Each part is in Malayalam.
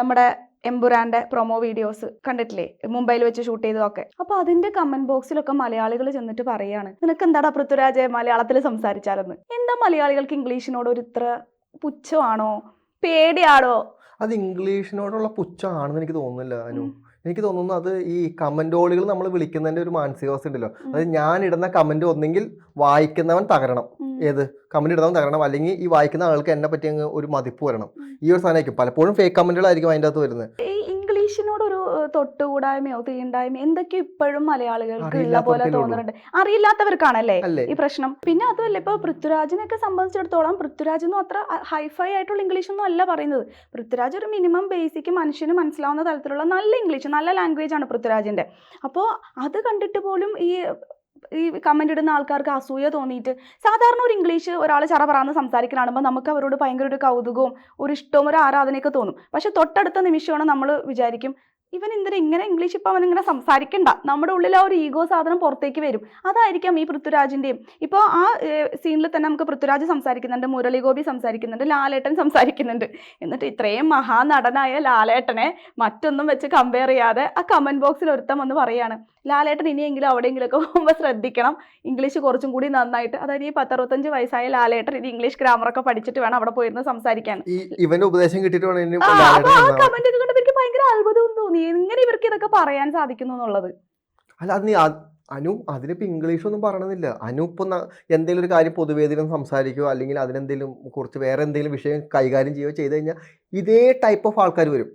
നമ്മുടെ എംബുരാന്റെ പ്രൊമോ വീഡിയോസ് കണ്ടിട്ടില്ലേ? മുംബൈയിൽ വെച്ച് ഷൂട്ട് ചെയ്തതൊക്കെ. അപ്പൊ അതിന്റെ കമന്റ് ബോക്സിലൊക്കെ മലയാളികൾ ചെന്നിട്ട് പറയാണ് നിനക്ക് എന്താടാ പൃഥ്വിരാജ് മലയാളത്തിൽ സംസാരിച്ചാലെന്ന്? എന്താ മലയാളികൾക്ക് ഇംഗ്ലീഷിനോട് ഒരു ഇത്ര പുച്ഛമാണോ? പേടിയാണോ അത് ഇംഗ്ലീഷിനോടുള്ള പുച്ഛമാണെന്ന് എനിക്ക് തോന്നുന്നില്ല അനു. എനിക്ക് തോന്നുന്നു അത് ഈ കമന്റോളുകൾ നമ്മൾ വിളിക്കുന്നതിന്റെ ഒരു മാനസികാവസ്ഥ ഉണ്ടല്ലോ അതായത് ഞാൻ ഇടുന്ന കമന്റ് ഒന്നെങ്കിൽ വായിക്കുന്നവൻ തകരണം. ഏത്? കമന്റ് ഇടുന്നവൻ തകരണം. അല്ലെങ്കിൽ ഈ വായിക്കുന്ന ആൾക്ക് എന്നെ പറ്റി അങ്ങ് ഒരു മതിപ്പ് വരണം. ഈ ഒരു സാധനമായിരിക്കും. പലപ്പോഴും ഫേക്ക് കമന്റുകളായിരിക്കും അതിന്റെ അകത്ത് വരുന്നത് ഈ ഇംഗ്ലീഷിനോട് ഒരു ഏഹ്, തൊട്ടുകൂടായ്മയോ തീണ്ടായ്മയോ എന്തൊക്കെയോ ഇപ്പോഴും മലയാളികൾക്ക് ഉള്ള പോലെ തോന്നുന്നുണ്ട്. അറിയില്ലാത്തവർക്കാണല്ലേ ഈ പ്രശ്നം? പിന്നെ അതുമല്ല ഇപ്പൊ പൃഥ്വിരാജിനൊക്കെ സംബന്ധിച്ചിടത്തോളം പൃഥ്വിരാജ് ഒന്നും അത്ര ഹൈഫൈ ആയിട്ടുള്ള ഇംഗ്ലീഷ് ഒന്നും അല്ല പറയുന്നത്. പൃഥ്വിരാജ് ഒരു മിനിമം ബേസിക് മനുഷ്യന് മനസ്സിലാവുന്ന തരത്തിലുള്ള നല്ല ഇംഗ്ലീഷ് നല്ല ലാംഗ്വേജ് ആണ് പൃഥ്വിരാജിന്റെ. അപ്പോ അത് കണ്ടിട്ട് പോലും ഈ ഈ കമന്റ് ഇടുന്ന ആൾക്കാർക്ക് അസൂയ തോന്നിയിട്ട് സാധാരണ ഒരു ഇംഗ്ലീഷ് ഒരാൾ ചറ പറന്ന് സംസാരിക്കുന്ന കാണുമ്പോൾ നമുക്ക് അവരോട് ഭയങ്കര ഒരു കൗതുകവും ഒരു ഇഷ്ടവും ഒരു ആരാധനയൊക്കെ തോന്നും. പക്ഷെ തൊട്ടടുത്ത നിമിഷമാണ് നമ്മൾ വിചാരിക്കും ഇവൻ എന്തിനാ ഇങ്ങനെ ഇംഗ്ലീഷ് ഇപ്പം അവൻ ഇങ്ങനെ സംസാരിക്കണ്ട? നമ്മുടെ ഉള്ളിൽ ആ ഒരു ഈഗോ സാധനം പുറത്തേക്ക് വരും. അതായിരിക്കാം ഈ പൃഥ്വിരാജിന്റെയും ഇപ്പോൾ ആ സീനിൽ തന്നെ നമുക്ക് പൃഥ്വിരാജ് സംസാരിക്കുന്നുണ്ട് മുരളി ഗോപി സംസാരിക്കുന്നുണ്ട് ലാലേട്ടൻ സംസാരിക്കുന്നുണ്ട്. എന്നിട്ട് ഇത്രയും മഹാനടനായ ലാലേട്ടനെ മറ്റൊന്നും വെച്ച് കമ്പയർ ചെയ്യാതെ ആ കമന്റ് ബോക്സിൽ ഒരുത്തം വന്ന് പറയാണ് ലാലേട്ടൻ ഇനിയെങ്കിലും അവിടെയെങ്കിലുമൊക്കെ പോകുമ്പോൾ ശ്രദ്ധിക്കണം. ഇംഗ്ലീഷ് കുറച്ചും കൂടി നന്നായിട്ട്. അതായത് ഈ പത്തറുപത്തഞ്ച് വയസ്സായ ലാലേട്ടൻ ഇനി ഇംഗ്ലീഷ് ഗ്രാമറൊക്കെ പഠിച്ചിട്ട് വേണം അവിടെ പോയിരുന്ന് സംസാരിക്കാൻ. ഇവന്റെ ഉപദേശം കിട്ടിയിട്ട്. കമന്റ് ഒക്കെ അത്ഭുതവും തോന്നി. എങ്ങനെ ഇവർക്ക് ഇതൊക്കെ പറയാൻ സാധിക്കുന്നു എന്നുള്ളത്? അല്ല അത് നീ അനു അതിനിപ്പോ ഇംഗ്ലീഷ് ഒന്നും പറയണമെന്നില്ല അനു ഇപ്പൊ എന്തെങ്കിലും ഒരു കാര്യം പൊതുവേദിയിൽ സംസാരിക്കുകയോ അല്ലെങ്കിൽ അതിനെന്തെങ്കിലും കുറച്ച് വേറെ എന്തെങ്കിലും വിഷയം കൈകാര്യം ചെയ്യുകയോ ചെയ്ത് കഴിഞ്ഞാൽ ഇതേ ടൈപ്പ് ഓഫ് ആൾക്കാർ വരും.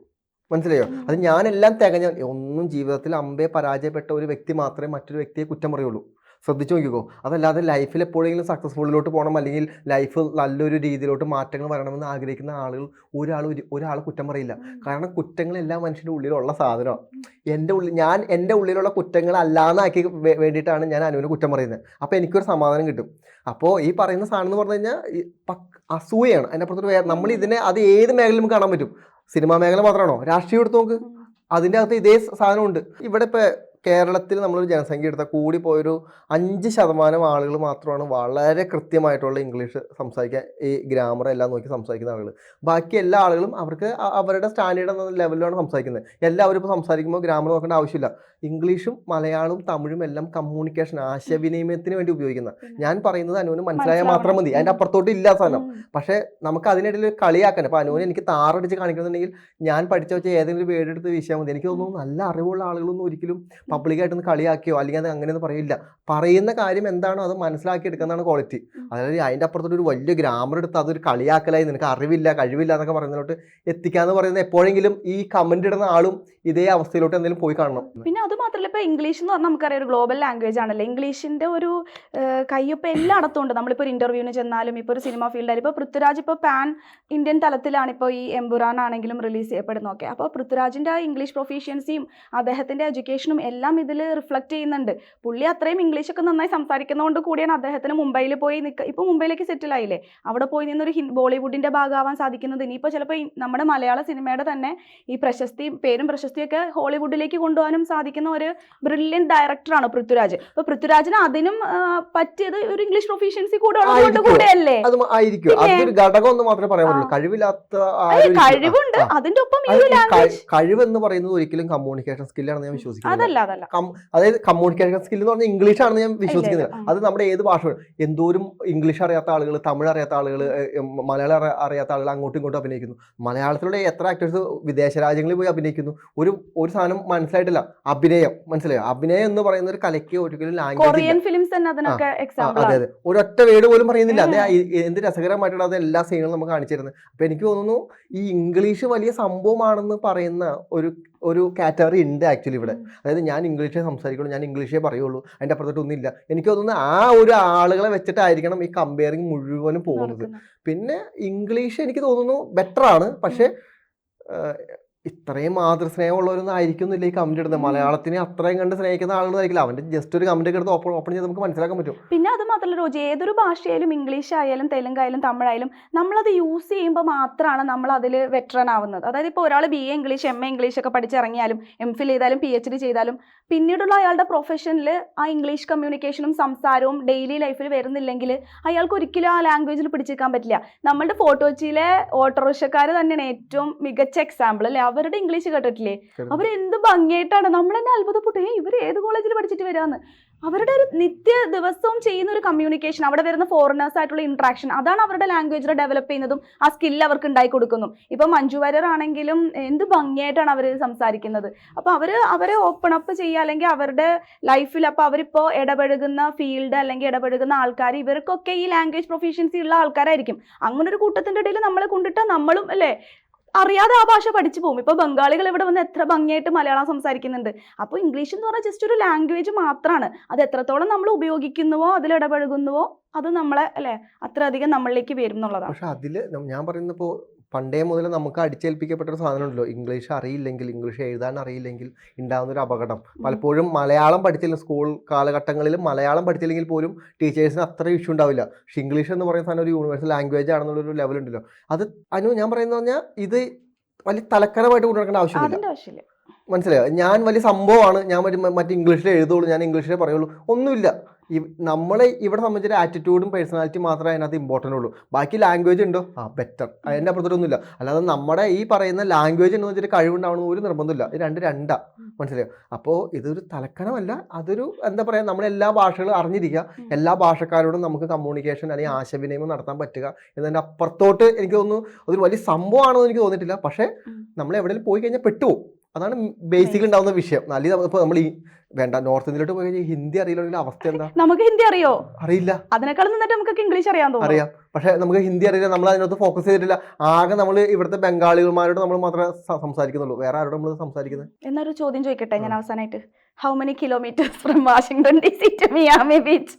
മനസ്സിലായോ. അത് ഞാനെല്ലാം തികഞ്ഞ ഒന്നും ജീവിതത്തിൽ അമ്പേ പരാജയപ്പെട്ട ഒരു വ്യക്തി മാത്രമേ മറ്റൊരു വ്യക്തിയെ കുറ്റം പറയുള്ളൂ. ശ്രദ്ധിച്ചു നോക്കിക്കോ. അതല്ലാതെ ലൈഫിൽ എപ്പോഴെങ്കിലും സക്സസ്ഫുള്ളിലോട്ട് പോകണം അല്ലെങ്കിൽ ലൈഫ് നല്ലൊരു രീതിയിലോട്ട് മാറ്റങ്ങൾ വരണമെന്ന് ആഗ്രഹിക്കുന്ന ആളുകൾ ഒരാൾ ഒരാൾ കുറ്റം പറയില്ല. കാരണം കുറ്റങ്ങൾ എല്ലാ മനുഷ്യന്റെ ഉള്ളിലുള്ള സാധനമാണ് എന്റെ ഉള്ളിൽ ഞാൻ എന്റെ ഉള്ളിലുള്ള കുറ്റങ്ങൾ അല്ലാന്നാക്കി വേണ്ടിയിട്ടാണ് ഞാൻ അനുവിന് കുറ്റം പറയുന്നത്. അപ്പോൾ എനിക്കൊരു സമാധാനം കിട്ടും. അപ്പോൾ ഈ പറയുന്ന സാധനം എന്ന് പറഞ്ഞു കഴിഞ്ഞാൽ അസൂയാണ് അതിന്റെ അപ്പുറത്തോട്ട് വേറെ നമ്മൾ ഇതിനെ അത് ഏത് മേഖലയിലും നമുക്ക് കാണാൻ പറ്റും? സിനിമാ മേഖല മാത്രമാണോ? രാഷ്ട്രീയം എടുത്ത് നോക്ക്. അതിന്റെ അകത്ത് ഇതേ സാധനമുണ്ട്. ഇവിടെ ഇപ്പോൾ കേരളത്തിൽ നമ്മളൊരു ജനസംഖ്യ എടുത്താൽ കൂടി പോയൊരു അഞ്ച് ശതമാനം ആളുകൾ മാത്രമാണ് വളരെ കൃത്യമായിട്ടുള്ള ഇംഗ്ലീഷ് സംസാരിക്കാൻ ഈ ഗ്രാമർ എല്ലാം നോക്കി സംസാരിക്കുന്ന ആളുകൾ. ബാക്കി എല്ലാ ആളുകളും അവർക്ക് അവരുടെ സ്റ്റാൻഡേർഡ് എന്ന ലെവലിലാണ് സംസാരിക്കുന്നത്. എല്ലാവരും ഇപ്പോൾ സംസാരിക്കുമ്പോൾ ഗ്രാമർ നോക്കേണ്ട ആവശ്യമില്ല. ഇംഗ്ലീഷും മലയാളവും തമിഴും എല്ലാം കമ്മ്യൂണിക്കേഷൻ ആശയവിനിമയത്തിന് വേണ്ടി ഉപയോഗിക്കുന്ന. ഞാൻ പറയുന്നത് അനുവിന് മനസ്സിലായാൽ മാത്രം മതി. അതിന്റെ അപ്പുറത്തോട്ട് ഇല്ല സാധനം. പക്ഷേ നമുക്ക് അതിനിടയിൽ കളിയാക്കാൻ അപ്പോൾ അനുവിന് എനിക്ക് താറടിച്ച് കാണിക്കുന്നുണ്ടെങ്കിൽ ഞാൻ പഠിച്ച വെച്ച ഏതെങ്കിലും വേർഡ് എടുത്ത് മതി. എനിക്ക് തോന്നുന്നു നല്ല അറിവുള്ള ആളുകളൊന്നും ഒരിക്കലും പബ്ലിക്കായിട്ടൊന്ന് കളിയാക്കിയോ അല്ലെങ്കിൽ അത് അങ്ങനെയൊന്നും പറയില്ല. പറയുന്ന കാര്യം എന്താണോ അത് മനസ്സിലാക്കി എടുക്കുന്നതാണ് ക്വാളിറ്റി അതായത് അതിന്റെ അപ്പുറത്തോട്ട് ഒരു വലിയ ഗ്രാമർ എടുത്ത് അതൊരു കളിയാക്കലായി നിനക്ക് അറിവില്ല കഴിവില്ല എന്നൊക്കെ പറയുന്നതിലോട്ട് എത്തിക്കാന്ന് പറയുന്നത് എപ്പോഴെങ്കിലും ഈ കമന്റ് ഇടുന്ന ആളും ഇതേ അവസ്ഥയിലോട്ട് എന്തെങ്കിലും പോയി കാണണം. പിന്നെ അത് മാത്രമല്ല ഇപ്പൊ ഇംഗ്ലീഷ് എന്ന് പറഞ്ഞാൽ നമുക്കറിയാം ഒരു ഗ്ലോബൽ ലാംഗ്വേജ് ആണല്ലോ. ഇംഗ്ലീഷിന്റെ ഒരു കയ്യൊപ്പം എല്ലായിടത്തും ഉണ്ട് നമ്മളിപ്പോൾ ഒരു ഇന്റർവ്യൂവിന് ചെന്നാലും ഇപ്പോൾ ഒരു സിനിമ ഫീൽഡായാലും ഇപ്പോൾ പൃഥ്വിരാജ് ഇപ്പോൾ പാൻ ഇന്ത്യൻ തലത്തിലാണ് ഇപ്പോൾ ഈ എംബുറാൻ ആണെങ്കിലും റിലീസ് ചെയ്യപ്പെടുന്നതൊക്കെ. അപ്പോൾ പൃഥ്വിരാജിന്റെ ആ ഇംഗ്ലീഷ് പ്രൊഫീഷ്യൻസിയും അദ്ദേഹത്തിന്റെ എഡ്യൂക്കേഷനും എല്ലാം ഇതിൽ റിഫ്ലക്റ്റ് ചെയ്യുന്നുണ്ട്. പുള്ളി അത്രയും ഇംഗ്ലീഷ് ഒക്കെ നന്നായി സംസാരിക്കുന്നതുകൊണ്ട് കൂടിയാണ് അദ്ദേഹത്തിന് മുംബൈയിൽ പോയി നിൽക്കുക ഇപ്പോൾ മുംബൈയിലേക്ക് സെറ്റിൽ ആയില്ലേ? അവിടെ പോയി നിന്നൊരു ഹിൻ ബോളിവുഡിന്റെ ഭാഗമാവാൻ സാധിക്കുന്നത് ഇനിയിപ്പോൾ ചിലപ്പോൾ നമ്മുടെ മലയാള സിനിമയുടെ തന്നെ ഈ പ്രശസ്തി പേരും പ്രശസ്തിയൊക്കെ ഹോളിവുഡിലേക്ക് കൊണ്ടുപോകാനും സാധിക്കുന്ന ഒരു ബ്രില്യൻ ഡയറക്ടറാണ് പൃഥ്വിരാജ്. അപ്പൊ പൃഥ്വിരാജിന് അതിനും പറ്റിയത് ഒരു ഇംഗ്ലീഷ് പ്രൊഫീഷ്യൻസി കൂടെ ഉള്ളതുകൊണ്ട്. കൂടെയല്ലേ? കഴിവുണ്ട്. അതിന്റെ ഒപ്പം കഴിവെന്ന് പറയുന്നത് ഒരിക്കലും കമ്മ്യൂണിക്കേഷൻ സ്കില്ലാണെന്ന് ഞാൻ വിശ്വസിക്കുന്നു അതല്ല. അതായത് കമ്മ്യൂണിക്കേഷൻ സ്കിൽ എന്ന് പറഞ്ഞാൽ ഇംഗ്ലീഷ് ആണെന്ന് ഞാൻ വിശ്വസിക്കുന്നില്ല. അത് നമ്മുടെ ഏത് ഭാഷ എന്തോരും ഇംഗ്ലീഷ് അറിയാത്ത ആളുകൾ തമിഴ് അറിയാത്ത ആളുകൾ മലയാളം അറിയാത്ത ആളുകൾ അങ്ങോട്ടും ഇങ്ങോട്ടും അഭിനയിക്കുന്നു. മലയാളത്തിലൂടെ എത്ര ആക്ടേഴ്സ് വിദേശ രാജ്യങ്ങളിൽ പോയി അഭിനയിക്കുന്നു? ഒരു ഒരു സാധനം മനസ്സിലായിട്ടില്ല. അഭിനയം. മനസ്സിലായോ? അഭിനയം എന്ന് പറയുന്ന ഒരു കലയ്ക്ക് ഒരിക്കലും ലാംഗ്വേജ് അതെ അതെ. ഒരൊറ്റ വേർഡ് പോലും പറയുന്നില്ല. അതെ എന്ത് രസകരമായിട്ടുള്ള അത് എല്ലാ സീനുകളും നമുക്ക് കാണിച്ചിരുന്നത് അപ്പൊ എനിക്ക് തോന്നുന്നു ഈ ഇംഗ്ലീഷ് വലിയ സംഭവമാണെന്ന് പറയുന്ന ഒരു ഒരു കാറ്റഗറി ഉണ്ട് ആക്ച്വലി ഇവിടെ. അതായത് ഞാൻ ഇംഗ്ലീഷേ സംസാരിക്കുള്ളൂ ഞാൻ ഇംഗ്ലീഷേ പറയുള്ളൂ. അതിന്റെ അപ്പുറത്തോട്ട് ഒന്നുമില്ല. എനിക്ക് തോന്നുന്നു ആ ഒരു ആളുകളെ വെച്ചിട്ടായിരിക്കണം ഈ കമ്പയറിങ് മുഴുവനും പോകുന്നത്. പിന്നെ ഇംഗ്ലീഷ് എനിക്ക് തോന്നുന്നു ബെറ്ററാണ് ആണ്. പക്ഷേ ഇത്രയും മാതൃസ്നേഹമുള്ളവരൊന്നും ആയിരിക്കുന്നില്ല ഈ കമന്റ് ഇടുന്നത്. മലയാളത്തിനെ അത്രയും കണ്ട് സ്നേഹിക്കുന്ന ആളുകളായിരിക്കില്ല അവന്റെ ജസ്റ്റ് ഒരു കമന്റ് എടുത്ത് ഓപ്പൺ ഓപ്പൺ ചെയ്ത് നമുക്ക് മനസ്സിലാക്കാൻ പറ്റും. പിന്നെ അത് മാത്രമല്ല റോജി ഏതൊരു ഭാഷയായാലും ഇംഗ്ലീഷ് ആയാലും തെലുങ്കായാലും തമിഴായാലും നമ്മളത് യൂസ് ചെയ്യുമ്പോൾ മാത്രമാണ് നമ്മൾ അതിൽ വെറ്ററൻ ആവുന്നത്. അതായത് ഇപ്പോൾ ഒരാൾ B A English M A English ഒക്കെ പഠിച്ചിറങ്ങിയാലും എം ഫിൽ ചെയ്താലും പി എച്ച് ഡി ചെയ്താലും പിന്നീടുള്ള അയാളുടെ പ്രൊഫഷനിൽ ആ ഇംഗ്ലീഷ് കമ്മ്യൂണിക്കേഷനും സംസാരവും ഡെയിലി ലൈഫിൽ വരുന്നില്ലെങ്കിൽ അയാൾക്ക് ഒരിക്കലും ആ ലാംഗ്വേജിൽ പിടിച്ചേക്കാൻ പറ്റില്ല. നമ്മളുടെ ഫോട്ടോ കൊച്ചിയിലെ ഓട്ടോറിക്ഷക്കാർ തന്നെയാണ് ഏറ്റവും മികച്ച എക്സാമ്പിൾ അല്ലെ? അവരുടെ ഇംഗ്ലീഷ് കേട്ടിട്ടില്ലേ? അവരെന്ത് ഭംഗിയായിട്ടാണ്. നമ്മൾ തന്നെ അത്ഭുതപ്പെട്ടു ഏ ഇവർ ഏത് കോളേജിൽ പഠിച്ചിട്ട് വരാന്ന്? അവരുടെ ഒരു നിത്യ ദിവസവും ചെയ്യുന്ന ഒരു കമ്മ്യൂണിക്കേഷൻ അവിടെ വരുന്ന ഫോറിനേഴ്സ് ആയിട്ടുള്ള ഇന്ററാക്ഷൻ അതാണ് അവരുടെ ലാംഗ്വേജ് ഡെവലപ്പ് ചെയ്യുന്നതും ആ സ്കിൽ അവർക്ക് ഉണ്ടായി കൊടുക്കുന്നു ഇപ്പൊ മഞ്ജു വാര്യർ ആണെങ്കിലും എന്ത് ഭംഗിയായിട്ടാണ് അവർ സംസാരിക്കുന്നത്. അപ്പൊ അവർ അവരെ ഓപ്പൺ അപ്പ് ചെയ്യുക അല്ലെങ്കിൽ അവരുടെ ലൈഫിൽ അപ്പൊ അവരിപ്പോ ഇടപഴകുന്ന ഫീൽഡ് അല്ലെങ്കിൽ ഇടപഴകുന്ന ആൾക്കാർ ഇവർക്കൊക്കെ ഈ ലാംഗ്വേജ് പ്രൊഫീഷ്യൻസി ഉള്ള ആൾക്കാരായിരിക്കും. അങ്ങനെ ഒരു കൂട്ടത്തിന്റെ ഇടയിൽ നമ്മളെ കൊണ്ടിട്ട് നമ്മളും അല്ലേ? അറിയാതെ ആ ഭാഷ പഠിച്ചു പോകും. ഇപ്പൊ ബംഗാളികൾ ഇവിടെ വന്ന് എത്ര ഭംഗിയായിട്ട് മലയാളം സംസാരിക്കുന്നുണ്ട്. അപ്പോൾ ഇംഗ്ലീഷ് എന്ന് പറഞ്ഞാൽ ജസ്റ്റ് ഒരു ലാംഗ്വേജ് മാത്രമാണ് അത് എത്രത്തോളം നമ്മൾ ഉപയോഗിക്കുന്നുവോ അതിൽ ഇടപഴകുന്നുവോ അത് നമ്മളെ അല്ലെ അത്രയധികം നമ്മളിലേക്ക് വരും എന്നുള്ളതാണ്. പക്ഷെ അതിൽ നം- ഞാൻ പറയുന്നപ്പോ പണ്ടേ മുതൽ നമുക്ക് അടിച്ചേൽപ്പിക്കപ്പെട്ട ഒരു സാധനം ഉണ്ടല്ലോ ഇംഗ്ലീഷ് അറിയില്ലെങ്കിൽ ഇംഗ്ലീഷ് എഴുതാൻ അറിയില്ലെങ്കിൽ ഉണ്ടാകുന്ന ഒരു അപകടം പലപ്പോഴും മലയാളം പഠിച്ചില്ല. സ്കൂൾ കാലഘട്ടങ്ങളിൽ മലയാളം പഠിച്ചില്ലെങ്കിൽ പോലും ടീച്ചേഴ്സിന് അത്ര ഇഷ്യൂ ഉണ്ടാവില്ല. പക്ഷെ ഇംഗ്ലീഷ് എന്ന് പറയുന്ന സാധനം ഒരു യൂണിവേഴ്സൽ ലാംഗ്വേജ് ആണെന്നുള്ളൊരു ലെവൽ ഉണ്ടല്ലോ. അത് അനു ഞാൻ പറയുന്നത് പറഞ്ഞാൽ ഇത് വലിയ തലക്കരമായിട്ട് കൊണ്ടുനടക്കേണ്ട ആവശ്യമില്ല. മനസ്സിലായോ? ഞാൻ വലിയ സംഭവമാണ്. ഞാൻ മറ്റേ മറ്റേ ഇംഗ്ലീഷിൽ എഴുതുള്ളൂ. ഞാൻ ഇംഗ്ലീഷിലേ പറയുള്ളൂ. ഒന്നുമില്ല. നമ്മളെ ഇവിടെ സംബന്ധിച്ച ആറ്റിറ്റ്യൂഡും പേഴ്സണാലിറ്റി മാത്രമേ അതിനകത്ത് ഇമ്പോർട്ടന്റ് ഉള്ളൂ. ബാക്കി ലാംഗ്വേജ് ഉണ്ടോ? ആ ബെറ്റർ അതിന്റെ അപ്പുറത്തൊന്നുമില്ല. അല്ലാതെ നമ്മുടെ ഈ പറയുന്ന ലാംഗ്വേജ് എന്ന് വെച്ചിട്ട് കഴിവുണ്ടാവണം ഒരു നിർബന്ധമില്ല. ഇത് രണ്ട് രണ്ടാ. മനസ്സിലായോ? അപ്പോൾ ഇതൊരു തലക്കണമല്ല അതൊരു എന്താ പറയുക നമ്മളെല്ലാ ഭാഷകളും അറിഞ്ഞിരിക്കുക. എല്ലാ ഭാഷക്കാരോടും നമുക്ക് കമ്മ്യൂണിക്കേഷൻ അല്ലെങ്കിൽ ആശയവിനിമയം നടത്താൻ പറ്റുക എന്നതിന്റെ അപ്പുറത്തോട്ട് എനിക്ക് തോന്നുന്നു അതൊരു വലിയ സംഭവമാണെന്ന് എനിക്ക് തോന്നിയിട്ടില്ല. പക്ഷേ. നമ്മൾ എവിടെയെങ്കിലും പോയി കഴിഞ്ഞാൽ പെട്ടുപോകും. അതാണ് ബേസിക് ഉണ്ടാവുന്ന വിഷയം. നല്ല ഇപ്പോൾ നമ്മൾ ഈ വേണ്ട നോർത്ത് ഇന്ത്യയിലോട്ട് പോയി കഴിഞ്ഞാൽ ഹിന്ദി അറിയില്ലെങ്കിൽ അവസ്ഥ എന്താ? നമുക്ക് ഹിന്ദി അറിയോ? അറിയില്ല. അതിനേക്കാളും നന്നായിട്ട് നമുക്ക് ഇംഗ്ലീഷ് അറിയാൻ തോന്നും അറിയാം. പക്ഷെ നമുക്ക് ഹിന്ദി അറിയില്ല നമ്മൾ അതിനകത്ത് ഫോക്കസ് ചെയ്തിട്ടില്ല. ആകെ നമ്മൾ ഇവിടുത്തെ ബംഗാളികൾമാരോട് നമ്മൾ മാത്രമേ സംസാരിക്കുന്നുള്ളൂ. വേറെ ആരോടും നമ്മൾ സംസാരിക്കുന്നത്? എന്നൊരു ചോദ്യം ചോദിക്കട്ടെ ഞാൻ. അവസാനമായിട്ട് how many kilometres from Washington D C to Miami beach